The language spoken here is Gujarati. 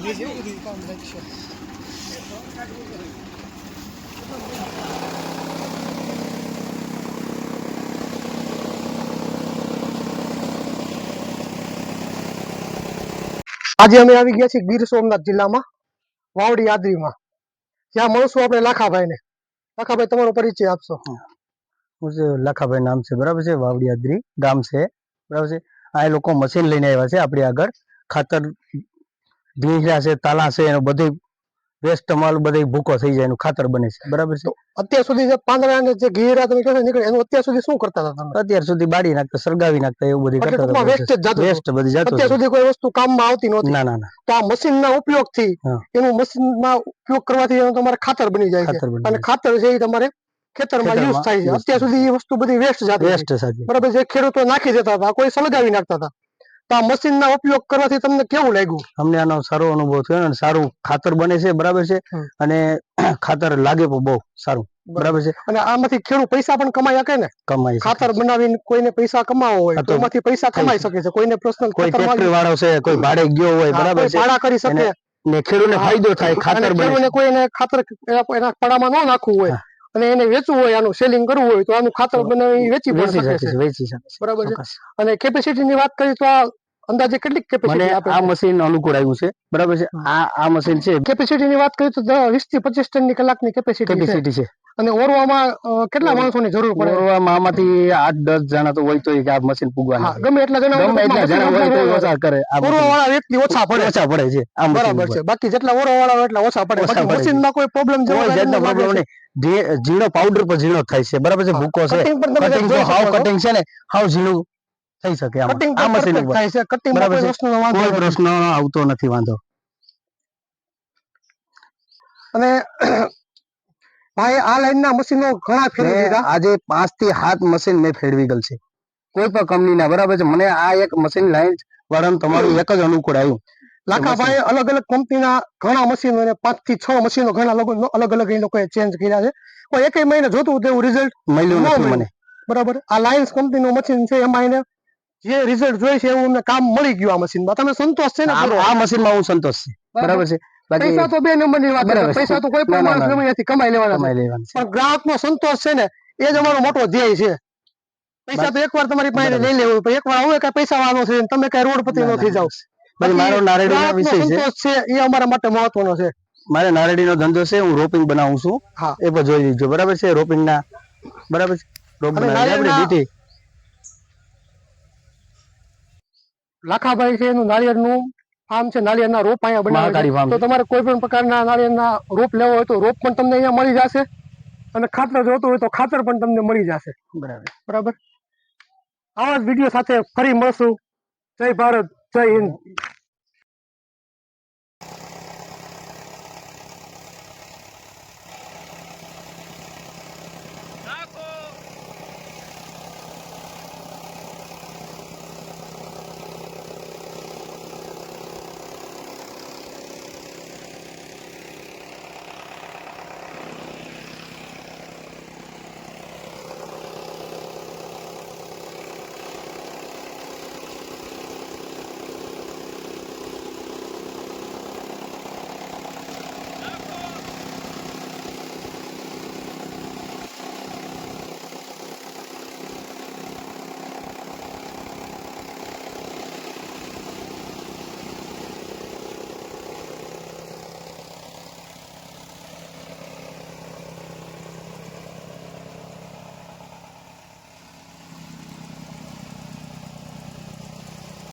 ભાગે છે બધું કામ લાગશે આજે અમે આવી ગયા છીએ ગીર સોમનાથ જિલ્લામાં વાવડી આદરીમાં ત્યાં મળશું આપણે લાખાભાઈને. લાખાભાઈ તમારો પરિચય આપશો. હું. છે લખાભાઈ નામ છે બરાબર છે? વાવડી આદરી ગામ છે બરાબર છે? આ એ લોકો મશીન લઈને આવ્યા છે આપણી આગળ. ખાતર ઢીંચા છે તાલા છે એનો બધી વેસ્ટ માલ બધી ભૂકો થઈ જાય એનું ખાતર બને છે. બરાબર છે. અત્યાર સુધી જે પાંદડા અને જે ઘેરા તમે કહો નીકળે એનું અત્યાર સુધી શું કરતા હતા તમે? અત્યાર સુધી બાળી નાખતા સળગાવી નાખતા એવું બધું કરતા હતા વેસ્ટ જતું વેસ્ટ બધી જતું અત્યાર સુધી કોઈ વસ્તુ કામમાં આવતી નહોતી. ના ના ના. તો આ મશીનના ઉપયોગથી થી એનું મશીનમાં ઉપયોગ કરવાથી એનું તમારે ખાતર બની જાય છે. અને ખાતર છે એ તમારે ખેતરમાં યુઝ થાય છે. અત્યાર સુધી એ વસ્તુ બધી વેસ્ટ જતી વેસ્ટ બરાબર જે ખેડૂતો નાખી દેતા હતા કોઈ સળગાવી નાખતા હતા. તો આ મશીનના ઉપયોગ કરવાથી તમને કેવું લાગ્યું? અમને આનો સારો અનુભવ થયો અને સારું ખાતર બને છે બરાબર છે. અને ખાતર લાગે પણ બહુ સારું બરાબર છે. અને આમાંથી ખેડૂત પૈસા પણ કમાઈ શકે ને? કમાઈ ખાતર બનાવીને કોઈને પૈસા કમાવો હોય તો એમાંથી પૈસા કમાઈ શકે. છે. કોઈને પર્સનલ કોઈ ફેક્ટરી વાળો છે કોઈ ભાડે ગયો હોય બરાબર છે. ભાડા કરી શકે. ને ખેડૂતને ફાયદો થાય ખાતર બને કોઈ એને ખાતર એના પડામાં ન નાખવું હોય. અને એને વેચવું હોય આનું સેલિંગ કરવું હોય તો આનું ખાતર બનાવી વેચી પણ શકે છે. વેચી શકે બરાબર છે? અને કેપેસિટી ની વાત કરીએ તો આ અંદાજે કેટલી કેપેસિટી આપે આ મશીન અનુકૂળ આવ્યું છે. બરાબર છે? આ આ મશીન છે. કેપેસિટી ની વાત કરીએ તો વીસથી પચીસ ટનની કલાકની કેપેસિટી કેપેસિટી છે. અને ઓરવામાં કેટલા માણસોની જરૂર પડે? ઓરવામાં આમાંથી આઠ દસ જણા તો હોય તો આ મશીન હા ગમે એટલા જણા ગમે એટલા જણા હોય તો ઓછા કરે આ ઓરવા મશીન. વાળા વ્યક્તિ ઓછા પડે. ઓછા પડે છે આમ બરાબર છે. બાકી જેટલા ઓરવા વાળા હોય એટલા ઓછા પડે. મશીનમાં કોઈ પ્રોબ્લેમ જેવો જાતનો પ્રોબ્લેમ નહીં. જે- ઝીણો પાવડર પર ઝીણો થાય છે. બરાબર છે? ભૂકો છે. કટિંગ તો હાવ કટિંગ છે ને હાવ ઝીણું થઈ શકે આમાં. આ મશીન થાય છે. કટિંગ બરાબર. કોઈ પ્રશ્ન આવતો નથી વાંધો. અને ભાઈ આ લાઈન ના મશીનો ઘણા ફેરવી દીધા. આજે પાંચથી સાત મશીન મેં ફેરવી ગયેલ છે. કોઈ પણ કંપનીના બરાબર છે? મને આ એક મશીન લાઈન વાળાનું તમારું એક જ અનુકૂળ આવ્યું. લાખાભાઈ અલગ અલગ કંપનીના ઘણા મશીનો અને પાંચથી છ મશીનો ઘણા અલગ અલગ એ લોકોએ ચેન્જ કર્યા છે. પણ એક મહિને જોતું હતું એવું રિઝલ્ટ મળ્યું નથી મને. બરાબર? આ લાયન્સ કંપનીનું મશીન છે એમાં એને જે રિઝલ્ટ જોઈએ છે એવું કામ મળી ગયું આ મશીનમાં તમે સંતોષ છે ને આ મશીનમાં મશીનમાં હું સંતોષ છે. બરાબર છે? પૈસા તો બે નંબરની વાત છે પૈસા તો કોઈ પણ માણસ ના. ગમે કમાઈ લેવાના કમાઈ લેવાનું પણ ગ્રાહક નો સંતોષ છે ને એ જ અમારો મોટો ધ્યેય છે. પૈસા તો એકવાર તમારી પાસે લઈ લેવું પણ એકવાર આવું કઈ પૈસા વાળો છે તમે કઈ રોડપતિ ના, નો થઈ જાવ. મારો નારેડીનો ગ્રાહકનો વિષય છે. એ અમારા માટે મહત્વનો છે. મારે નારેડીનો ધંધો છે હું રોપિંગ બનાવું છું. હા. એ પણ જોઈ લીજો. બરાબર છે? રોપિંગ ના બરાબર છે? આપણે લાખાભાઈ છે એનું નાળિયેરનું ફાર્મ છે નાળિયેરના રોપ અહીંયા બનાવે તો તમારે કોઈ પણ પ્રકારના નાળિયેરના રોપ લેવો હોય તો રોપ પણ તમને અહીંયા મળી જશે. અને ખાતર જોતું હોય તો ખાતર પણ તમને મળી જશે. બરાબર. બરાબર? આવા જ વીડિયો સાથે ફરી મળશું. જય ભારત જય હિન્દ.